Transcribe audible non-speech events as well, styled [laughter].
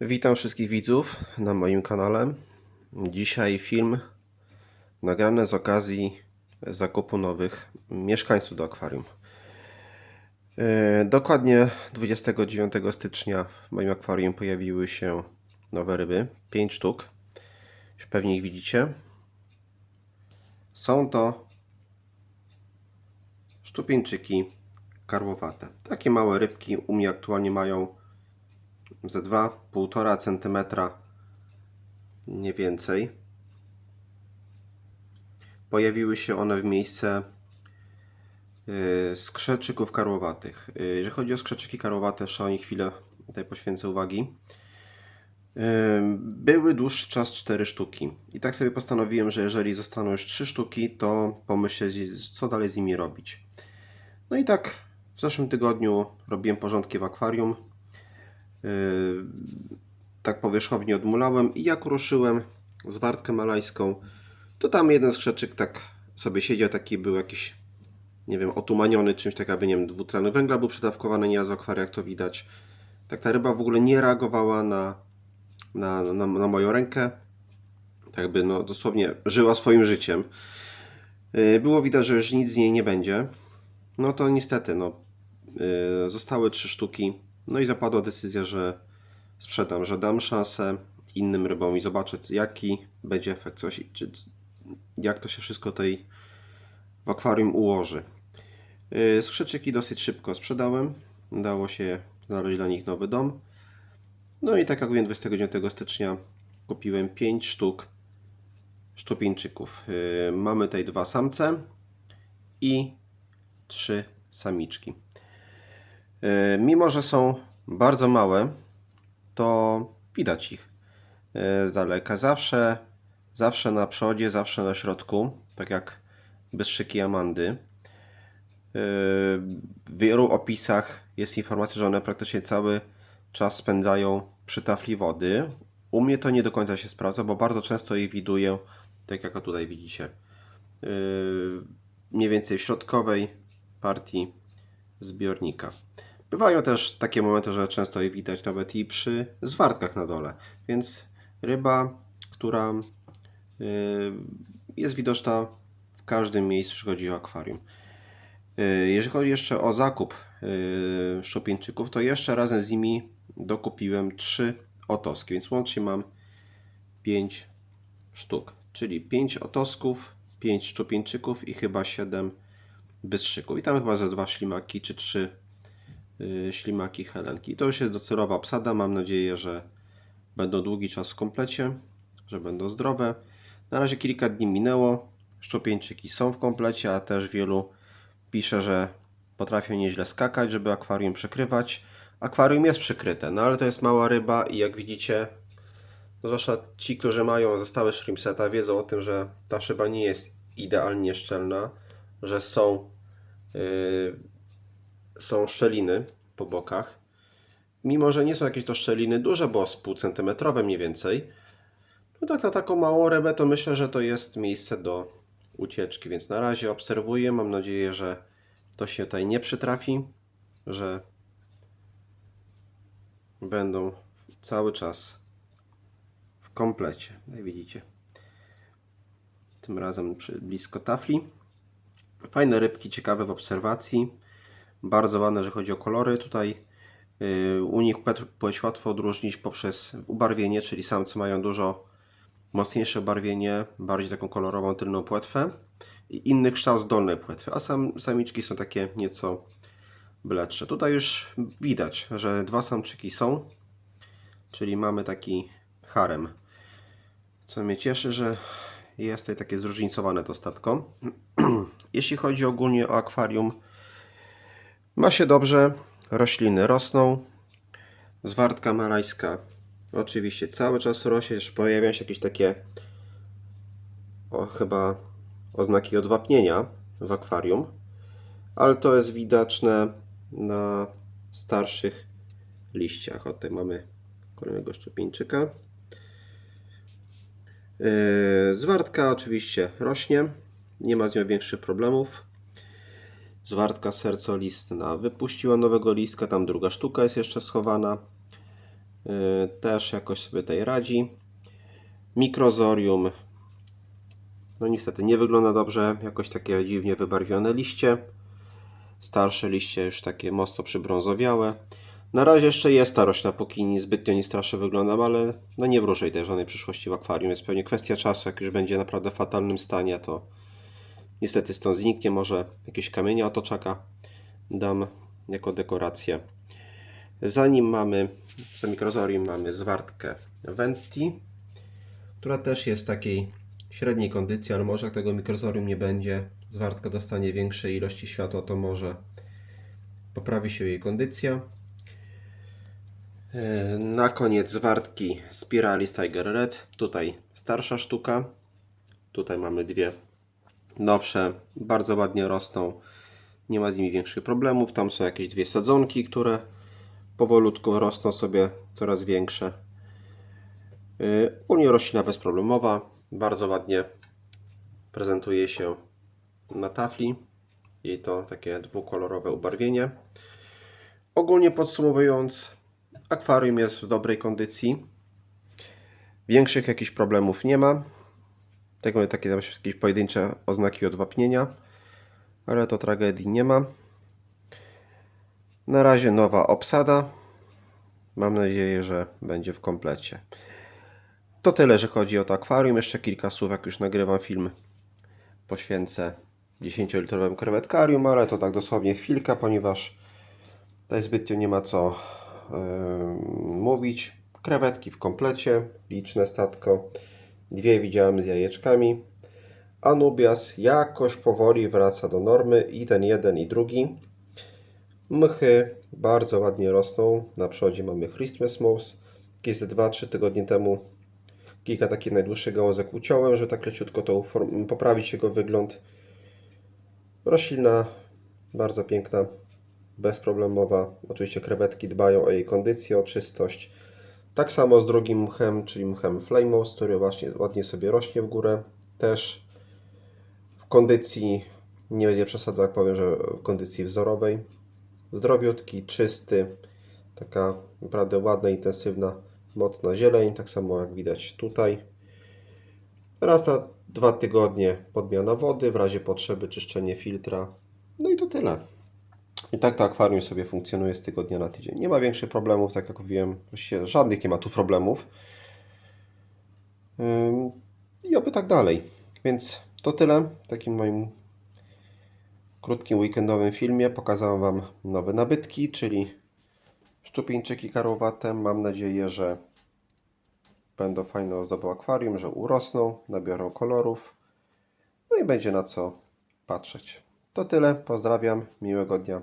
Witam wszystkich widzów na moim kanale. Dzisiaj film nagrany z okazji zakupu nowych mieszkańców do akwarium. Yy, Dokładnie 29 stycznia w moim akwarium pojawiły się nowe ryby, 5 sztuk. Już pewnie ich widzicie. Są to szczupieńczyki karłowate. Takie małe rybki u mnie aktualnie mają ze 2-1,5 cm, nie więcej. Pojawiły się one w miejsce yy, skrzeczyków karłowatych. Yy, Jeżeli chodzi o skrzeczyki karłowate, jeszcze o nich chwilę tutaj poświęcę uwagi. Yy, Były dłuższy czas 4 sztuki. I tak sobie postanowiłem, że jeżeli zostaną już 3 sztuki, to pomyśleć, co dalej z nimi robić. No i tak w zeszłym tygodniu robiłem porządki w akwarium. Yy, tak powierzchownie odmulałem i jak ruszyłem z wartkę malajską, to tam jeden skrzeczyk tak sobie siedział, taki był jakiś, nie wiem, otumaniony czymś, tak jakby, nie wiem, dwutlenek węgla był przedawkowany nieraz w akwarium, jak to widać. Tak ta ryba w ogóle nie reagowała na, na, na, na moją rękę. Tak jakby, no dosłownie żyła swoim życiem. Yy, Było widać, że już nic z niej nie będzie. No to niestety, no, yy, zostały trzy sztuki. No i zapadła decyzja, że sprzedam, że dam szansę innym rybom i zobaczę, jaki będzie efekt, coś, czy, jak to się wszystko tutaj w akwarium ułoży. Yy, Skrzyczyki dosyć szybko sprzedałem. Udało się znaleźć dla nich nowy dom. No i tak jak mówiłem, 29 stycznia kupiłem 5 sztuk szczupieńczyków. Yy, Mamy tutaj dwa samce i trzy samiczki. Yy, Mimo, że są bardzo małe, to widać ich yy, z daleka. Zawsze, zawsze na przodzie, zawsze na środku, tak jak bystrzyki Amandy. Yy, W wielu opisach jest informacja, że one praktycznie cały czas spędzają przy tafli wody. U mnie to nie do końca się sprawdza, bo bardzo często je widuję, tak jak tutaj widzicie, mniej więcej w środkowej partii zbiornika. Bywają też takie momenty, że często je widać nawet i przy zwartkach na dole, więc ryba, która yy, jest widoczna w każdym miejscu, jeśli chodzi o akwarium. Yy, Jeżeli chodzi jeszcze o zakup yy, szczupieńczyków, to jeszcze razem z nimi dokupiłem trzy otoski, więc łącznie mam 5 sztuk, czyli 5 otosków, 5 szczupieńczyków i chyba 7 bystrzyków. I tam chyba ze dwa ślimaki czy trzy yy, ślimaki helenki. I to już jest docelowa obsada. Mam nadzieję, że będą długi czas w komplecie, że będą zdrowe. Na razie kilka dni minęło. Szczupieńczyki są w komplecie, a też wielu pisze, że potrafią nieźle skakać, żeby akwarium przykrywać. Akwarium jest przykryte, no ale to jest mała ryba i jak widzicie, no zwłaszcza ci, którzy mają zostałe shrimpseta, wiedzą o tym, że ta szyba nie jest idealnie szczelna, że są, yy, są szczeliny po bokach. Mimo, że nie są jakieś to szczeliny duże, bo z pół centymetrowe mniej więcej, no tak na taką małą rybę to myślę, że to jest miejsce do ucieczki, więc na razie obserwuję. Mam nadzieję, że to się tutaj nie przytrafi, że będą cały czas w komplecie. Jak widzicie. Tym razem blisko tafli. Fajne rybki, ciekawe w obserwacji. Bardzo ładne, że chodzi o kolory. Tutaj yy, u nich płeć łatwo odróżnić poprzez ubarwienie, czyli samce mają dużo mocniejsze barwienie, bardziej taką kolorową tylną płetwę i inny kształt dolnej płetwy, a sam, samiczki są takie nieco bledsze. Tutaj już widać, że dwa samczyki są, czyli mamy taki harem. Co mnie cieszy, że jest tutaj takie zróżnicowane to statko. [clears throat] Jeśli chodzi ogólnie o akwarium, ma się dobrze, rośliny rosną, zwartka malajska oczywiście cały czas rośnie, też pojawiają się jakieś takie o, chyba oznaki odwapnienia w akwarium, ale to jest widoczne na starszych liściach. O, tutaj mamy kolejnego szczepieńczyka. Yy, Zwartka oczywiście rośnie, nie ma z nią większych problemów. Zwartka sercolistna wypuściła nowego listka, tam druga sztuka jest jeszcze schowana. Yy, Też jakoś sobie tutaj radzi. Mikrozorium. No niestety nie wygląda dobrze. Jakoś takie dziwnie wybarwione liście. Starsze liście już takie mocno przybrązowiałe. Na razie jeszcze jest ta roślina, póki zbytnio nie strasznie wyglądam, ale no nie wróżę jej tej żadnej przyszłości w akwarium. Jest pewnie kwestia czasu, jak już będzie naprawdę w fatalnym stanie, to niestety stąd zniknie. Może jakieś kamienie otoczaka dam jako dekorację. Za nim mamy, za mikrozorium mamy zwartkę Venti, która też jest takiej średniej kondycji, ale może jak tego mikrozorium nie będzie, zwartka dostanie większej ilości światła, to może poprawi się jej kondycja. E, Na koniec zwartki Spiralis Tiger Red. Tutaj starsza sztuka. Tutaj mamy dwie nowsze, bardzo ładnie rosną. Nie ma z nimi większych problemów. Tam są jakieś dwie sadzonki, które powolutku rosną sobie coraz większe. Yy, Ogólnie roślina bezproblemowa. Bardzo ładnie prezentuje się na tafli. Jej to takie dwukolorowe ubarwienie. Ogólnie podsumowując, akwarium jest w dobrej kondycji. Większych jakichś problemów nie ma. Tego takie tam jakieś pojedyncze oznaki odwapnienia, ale to tragedii nie ma. Na razie nowa obsada. Mam nadzieję, że będzie w komplecie. To tyle, jeżeli chodzi o to akwarium. Jeszcze kilka słów, jak już nagrywam film, poświęcę 10-litrowym krewetkarium, ale to tak dosłownie chwilkę, ponieważ tutaj zbytnio nie ma co yy, mówić. Krewetki w komplecie, liczne statko. Dwie widziałem z jajeczkami. Anubias jakoś powoli wraca do normy i ten jeden i drugi. Mchy bardzo ładnie rosną. Na przodzie mamy Christmas Mouse. Jakieś 2-3 tygodnie temu kilka takich najdłuższych gałązek uciąłem, żeby tak leciutko to poprawić jego wygląd. Roślina bardzo piękna, bezproblemowa. Oczywiście krewetki dbają o jej kondycję, o czystość. Tak samo z drugim mchem, czyli mchem Flamous, który właśnie ładnie sobie rośnie w górę. Też w kondycji, nie będzie przesady, jak powiem, że w kondycji wzorowej. Zdrowiutki, czysty, taka naprawdę ładna, intensywna, mocna zieleń, tak samo jak widać tutaj. Raz na dwa tygodnie podmiana wody, w razie potrzeby czyszczenie filtra. No i to tyle. I tak to akwarium sobie funkcjonuje z tygodnia na tydzień. Nie ma większych problemów, tak jak mówiłem, właściwie żadnych nie ma tu problemów. I oby tak dalej. Więc to tyle w takim moim krótkim weekendowym filmie. Pokazałem Wam nowe nabytki, czyli szczupieńczyki karłowate. Mam nadzieję, że będą fajne ozdoby akwarium, że urosną, nabiorą kolorów. No i będzie na co patrzeć. To tyle. Pozdrawiam. Miłego dnia.